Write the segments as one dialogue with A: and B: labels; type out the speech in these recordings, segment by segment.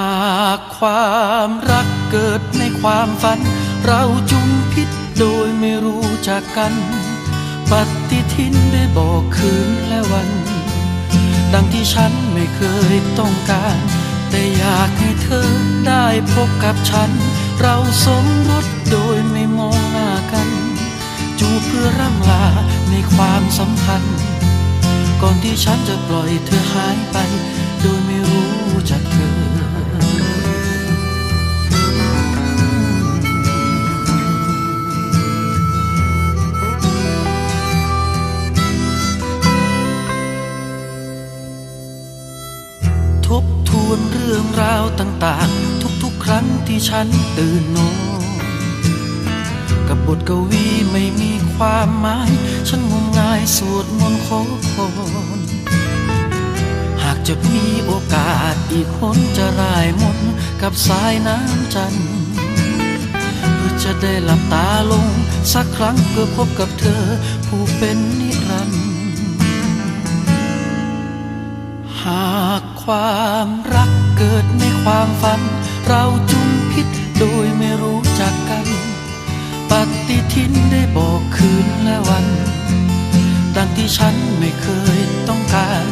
A: หากความรักเกิดในความฝัน เราจุมพิษโดยไม่รู้จักกัน ปฏิทินได้บอกคืนและวัน ดังที่ฉันไม่เคยต้องการ แต่อยากให้เธอได้พบกับฉัน เราสมรสโดยไม่มองหน้ากัน จูบเพื่อร่ำลาในความสัมพันธ์ ก่อนที่ฉันจะปล่อยเธอหายไป ต่างๆ ทุกๆ ครั้งที่ฉันตื่นนอนกับบทกวีไม่มีความหมาย ฉันงมงายสวดมนต์ขอพรหากจะมีโอกาสอีกคนจะร่ายมนกับสายน้ำจันทร์เพื่อจะได้หลับตาลง สักครั้งเพื่อพบกับเธอ ผู้เป็นนิรันดร์หาก ความรักเกิดในความฝัน เราจุมพิษโดยไม่รู้จักกัน ปฏิทินได้บอกคืนและวัน ดังที่ฉันไม่เคยต้องการ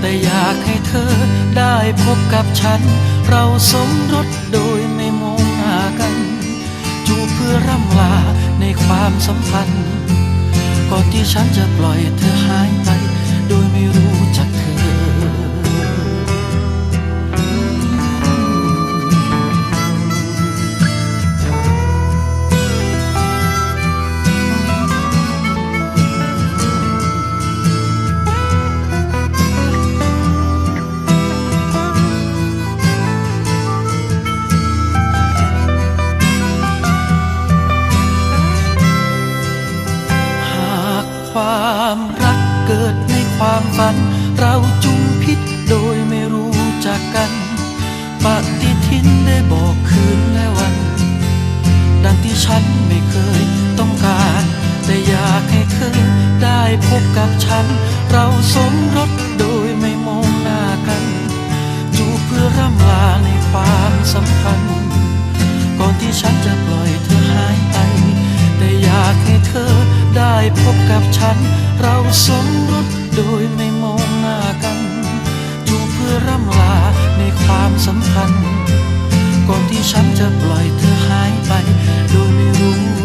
A: แต่อยากให้เธอได้พบกับฉัน เราสมรสโดยไม่มองหน้ากัน จูเพื่อร่ำลาในความสัมพันธ์ ก่อนที่ฉันจะปล่อยเธอหาย ความฝัน เราจุมพิษโดยไม่รู้จักกัน ปฏิทินได้บอกคืนและวัน ดังที่ฉันไม่เคยต้องการ แต่อยากให้เธอได้พบกับฉัน เราสมรสโดยไม่มองหน้ากัน จูเพื่อร่ำลาในความสัมพันธ์ก่อนที่ฉันจะปล่อยเธอหายไป แต่อยากให้เธอได้พบกับฉัน เราสมรส โดยไม่มองหน้ากันจูบเพื่อร่ำลาในความสัมพันธ์ก่อนที่ฉันจะปล่อยเธอหายไป โดยไม่รู้